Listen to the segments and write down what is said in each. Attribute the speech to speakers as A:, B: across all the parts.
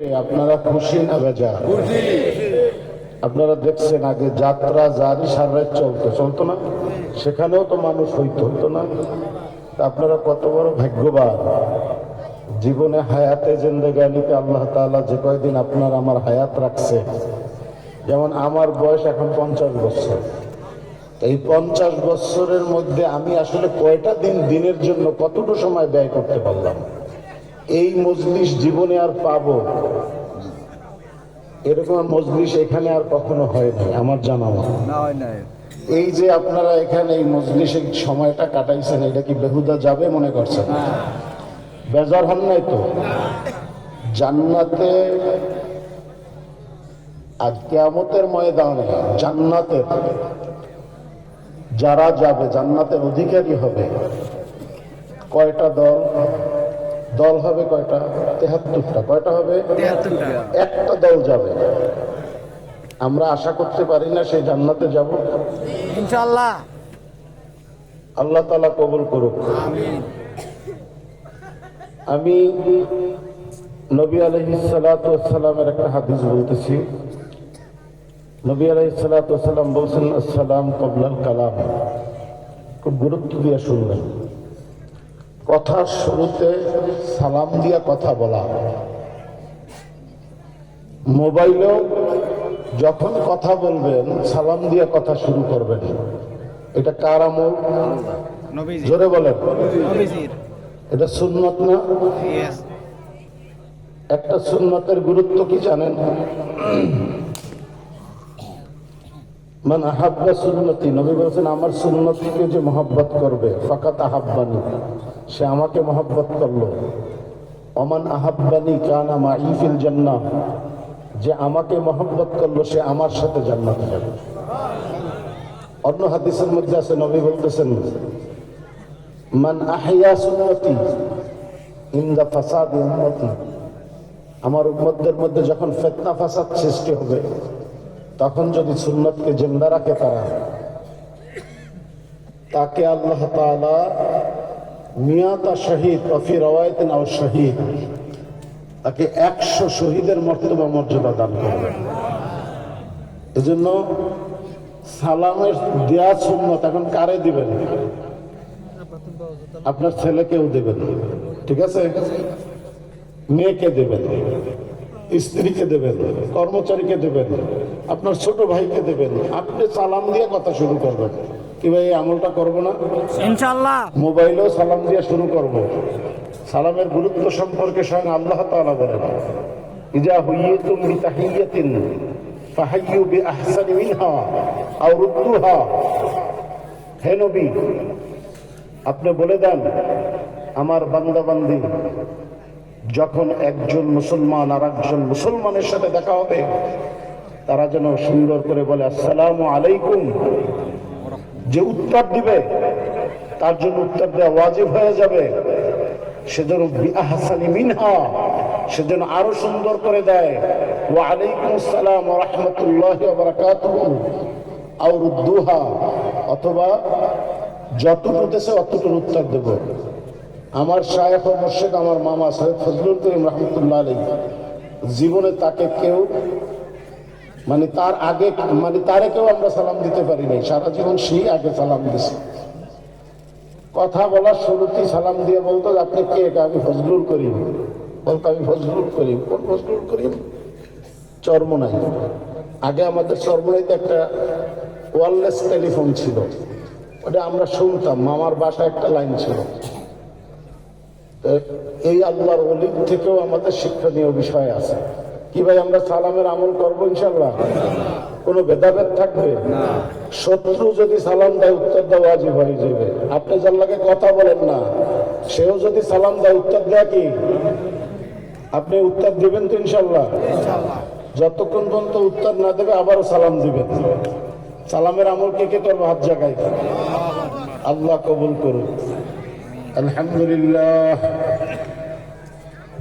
A: আপনারা খুশি না বেজা আপনারা দেখছেন আগে যাত্রা জারি সারাই চলতো চলতো না? সেখানেও তো মানুষ হইতো হইতো না। আপনারা কত বড় ভাগ্যবান। জীবনে হায়াতে জিন্দেগানিতে আল্লাহ তাআলা যে কয়দিন আপনার আমার হায়াত রাখছে। যেমন আমার বয়স এখন পঞ্চাশ বছর। এই পঞ্চাশ বছরের মধ্যে আমি আসলে কয়টা দিন দিনের জন্য কতটুকু সময় ব্যয় করতে পারলাম? এই মজলিস জীবনে আর পাবো। এরকম মজলিস এখানে আর কখনো হয় নাই আমার জানা এই যে আপনারা এখানে এই মজলিসে সময়টা কাটাইছেন এটা কি বেহুদা যাবে মনে করছেন? বেজার হন নাই তো? জান্নাতে আজ কেয়ামতের ময়দানে জান্নাতের যারা যাবে জান্নাতের অধিকারী হবে কয়টা দল? দল হবে কয়টা? তেহাত্তরটা। কয়টা হবে? একটা দল যাবে। আমরা আশা করতে পারি না সেই জান্নাতে যাব।
B: ইনশাল্লাহ
A: আল্লাহ তালা কবুল করুক। আমি নবী আলহিসালামের একটা হাদিস বলতেছি। নবী আলহিসাল্লাম বলছেন আসসালাম কবলাল কালাম। খুব গুরুত্ব দিয়ে শুনলেন। কথা শুরুতে সালাম দিয়া কথা বলা। মোবাইলেও যখন কথা বলবেন সালাম দিয়ে কথা শুরু করবেন। এটা কার আমল? জোরে বলেন। এটা সুন্নত না? একটা সুন্নতের গুরুত্ব কি জানেন? মান আহাব্বা সুন্নতি, নবী বলছেন, আমার সুন্নতিকে যে মহব্বত করবে, ফাকাত আহাব্বানি, সে আমাকে মহব্বত করল। অমান আহাব্বানি কানা মা ইফিল জান্নাহ, যে আমাকে মহব্বত করল, সে আমার সাথে জান্নাতে যাবে। অন্য হাদিসের মধ্যে আছে, নবী বলতেছেন, মান আহইয়া সুন্নতি ইন্দা ফাসাদ উম্মতি, আমার উম্মতদের মধ্যে যখন ফেতনা ফাসাদ সৃষ্টি হবে তখন যদি সুন্নতকে জিন্দা রাখে তারা, তাকে আল্লাহ মিয়াতা শহীদ, অফি রওয়ায়ত নাও শহীদ, তাকে একশো শহীদের মর্তবা মর্যাদা দান করবে। এজন্য সালামের দেয়া সুন্নত এখন কারে দিবেন? আপনার ছেলেকেও দেবেন, ঠিক আছে? মেয়েকে দেবেন। স্ত্রীকে দেবেন কর্মচারীকে দেবেন আপনার ছোট ভাইকে দেবেন আপনি সালাম দিয়ে কথা শুরু করবেন। কি ভাই আমলটা করব না?
B: ইনশাল্লাহ
A: মোবাইলেও সালাম দিয়ে শুরু করব। সালামের গুরুত্ব সম্পর্কে স্বয়ং আল্লাহ তাআলা বলেন ইজা হুইয়িতুম বিতাহিয়াতিন ফাহাইয়ু বিআহসানি মিনহা আও রুদ্দুহা। হে নবী আপনি বলে দেন আমার বান্দা বান্দি যখন একজন মুসলমান আর একজন মুসলমানের সাথে দেখা হবে, তারা যেন সুন্দর করে বলে, আসসালামু আলাইকুম। যে উত্তর দিবে, তার জন্য উত্তর দেওয়া ওয়াজিব হয়ে যাবে। সেজন্য বিআহসানি মিনহা সেজন্য আরও সুন্দর করে দেয় ওয়া আলাইকুম আসসালাম রাহমাতুল্লাহি ওয়া বারাকাতুহু। আও রুদ্দুহা অথবা যতটুকু দেশে অতটুকুর উত্তর দেব। আমার শায়েখ ও মুর্শিদ, আমার মামা সৈয়দ ফজলুল করিম রহমতুল্লাহ আলী জীবনে তাকে কেউ মানে তার আগে মানে তারে কেউ আমরা সালাম দিতে পারি নাই। সারা জীবন সেই আগে সালাম দিছে। কথা বলার শুরুতেই সালাম দিয়ে বলতো, আপনি কে? আমি ফজলুল করিম। বলতো, আমি ফজলুল করিম। কোন ফজলুল করিম? চর্মনাই আগে আমাদের চর্মনাইতে একটা ওয়ারলেস টেলিফোন ছিল। ওটা আমরা শুনতাম। মামার বাসায় একটা লাইন ছিল। এই আল্লাহর অলির থেকেও আমাদের শিক্ষণীয় বিষয় আছে। কি ভাই আমরা সালামের আমল করব ইনশাল্লাহ কোনো ভেদাভেদ থাকবে? শত্রু যদি সালাম দেয় উত্তর দেওয়া ওয়াজিব হয়ে যাবে। আপনি কথা বলেন না সেও যদি সালাম দেয় উত্তর দেয় কি? আপনি উত্তর দিবেন তো ইনশাল্লাহ যতক্ষণ পর্যন্ত উত্তর না দেবে আবারও সালাম দিবেন। সালামের আমল কে কে করব? হাত জায়গায় আল্লাহ। কবুল করুন الحمد لله.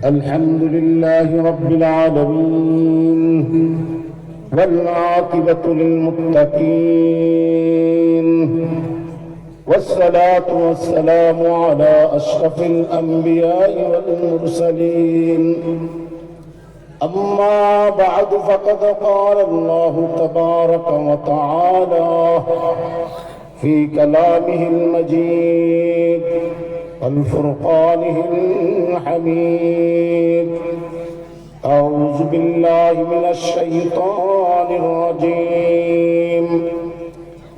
A: الحمد لله رب العالمين. والعاقبة للمتقين. والصلاة والسلام على أشرف الأنبياء والمرسلين. أما بعد فقد قال الله تبارك وتعالى في كلامه المجيد والفرقانه الحميد. أعوذ بالله من الشيطان الرجيم.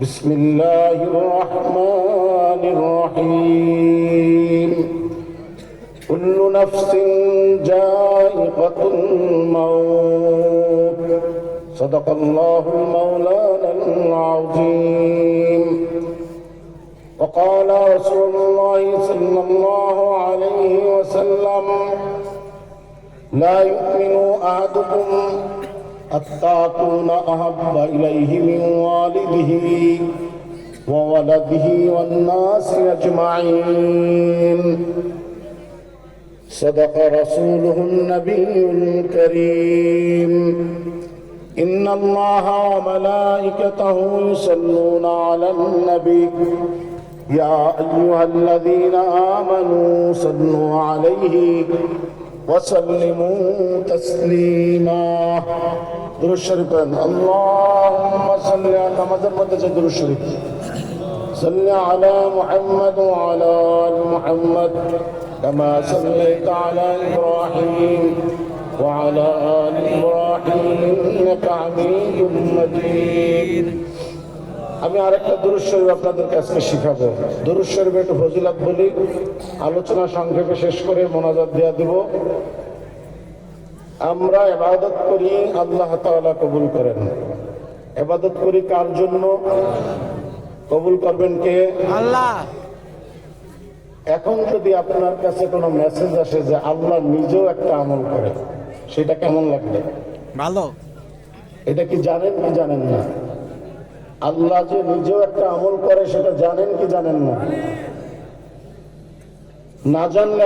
A: بسم الله الرحمن الرحيم. كل نفس جائقة الموت. صدق الله المولانا العظيم. وقال رسول الله صلى الله عليه وسلم لا يؤمن أحدكم حتى أكون أحب إليه من والده وولده والناس أجمعين. صدق رسوله النبي الكريم. إن الله وملائكته يصلون على النبي. يا أيها الذين آمنوا صلوا عليه وسلموا تسليما. الشريف اللهم صل على درود الشريف صل على محمد وعلى آل محمد كما صليت على إبراهيم وعلى آل إبراهيم إنك حميد مجيد. আমি আরেকটা দুরুদ শরীফ আপনাদের কাছে শিখাবো। দুরুদ শরীফ একটু ফজিলত বলি আলোচনা সংক্ষেপে শেষ করে মোনাজাত দেওয়া দিব। আমরা এবাদত করি আল্লাহ তাআলা কবুল করেন। এবাদত করি কার জন্য? কবুল করবেন কে?
B: আল্লাহ।
A: এখন যদি আপনার কাছে কোনো মেসেজ আসে যে আল্লাহ নিজেও একটা আমল করে সেটা কেমন লাগবে?
B: ভালো।
A: এটা কি জানেন কি জানেন না? আল্লাহ যে নিজেও একটা আমল করে সেটা জানেন কি জানেন না? না জানলে